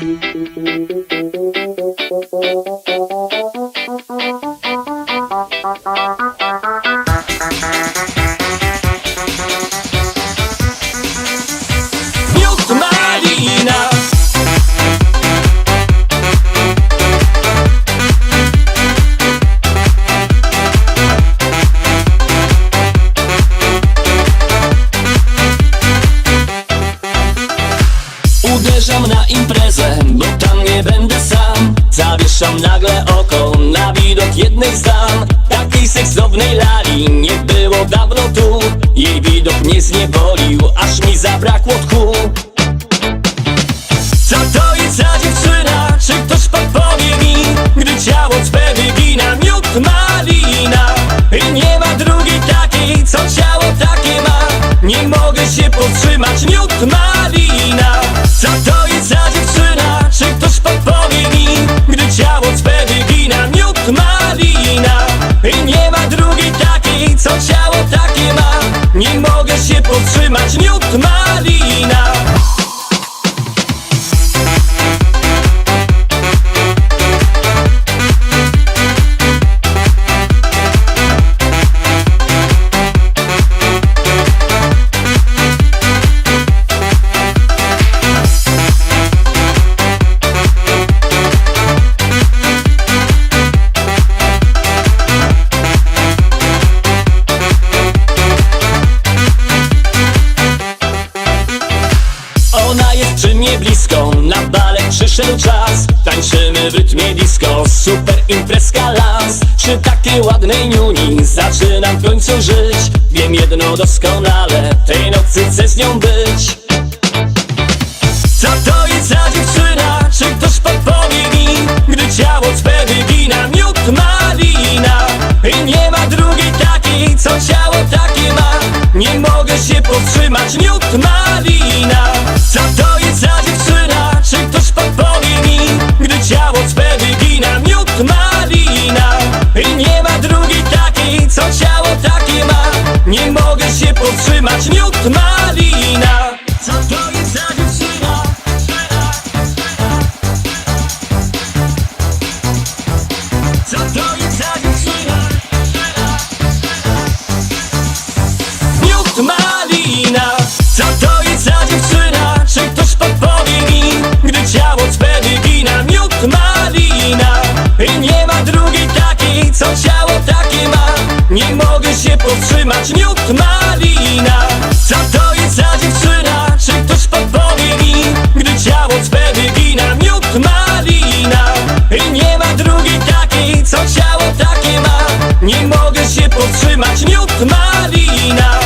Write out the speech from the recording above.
Miód Uderzam na imprezę, bo tam nie będę sam Zawieszam nagle oko na widok jednej z dam Takiej seksownej lali nie było dawno tu Jej widok mnie zniewolił, aż mi zabrakło tchu Co to jest za dziewczyna? Czy ktoś podpowie mi? Gdy ciało swe wygina miód malina I nie ma drugiej takiej, co ciało takie ma Nie mogę się powstrzymać, miód malina ma jest przy mnie blisko, na balet przyszedł czas. Tańczymy w rytmie disco, super imprezka las. Przy takiej ładnej niuni zaczynam w końcu żyć. Wiem jedno doskonale, tej nocy chcę z nią być. Co to jest za dziewczyna? Czy ktoś podpowie mi? Gdy ciało swe wygina miód malina. I nie ma drugiej takiej, co ciało takie ma. Nie mogę się powstrzymać, miód malina się powstrzymać Niut malina Co to jest za dziewczyna? Czy ktoś podpowie mi? Gdy ciało swe wygina Niut malina I nie ma drugiej takiej Co ciało takie ma Nie mogę się powstrzymać Niut malina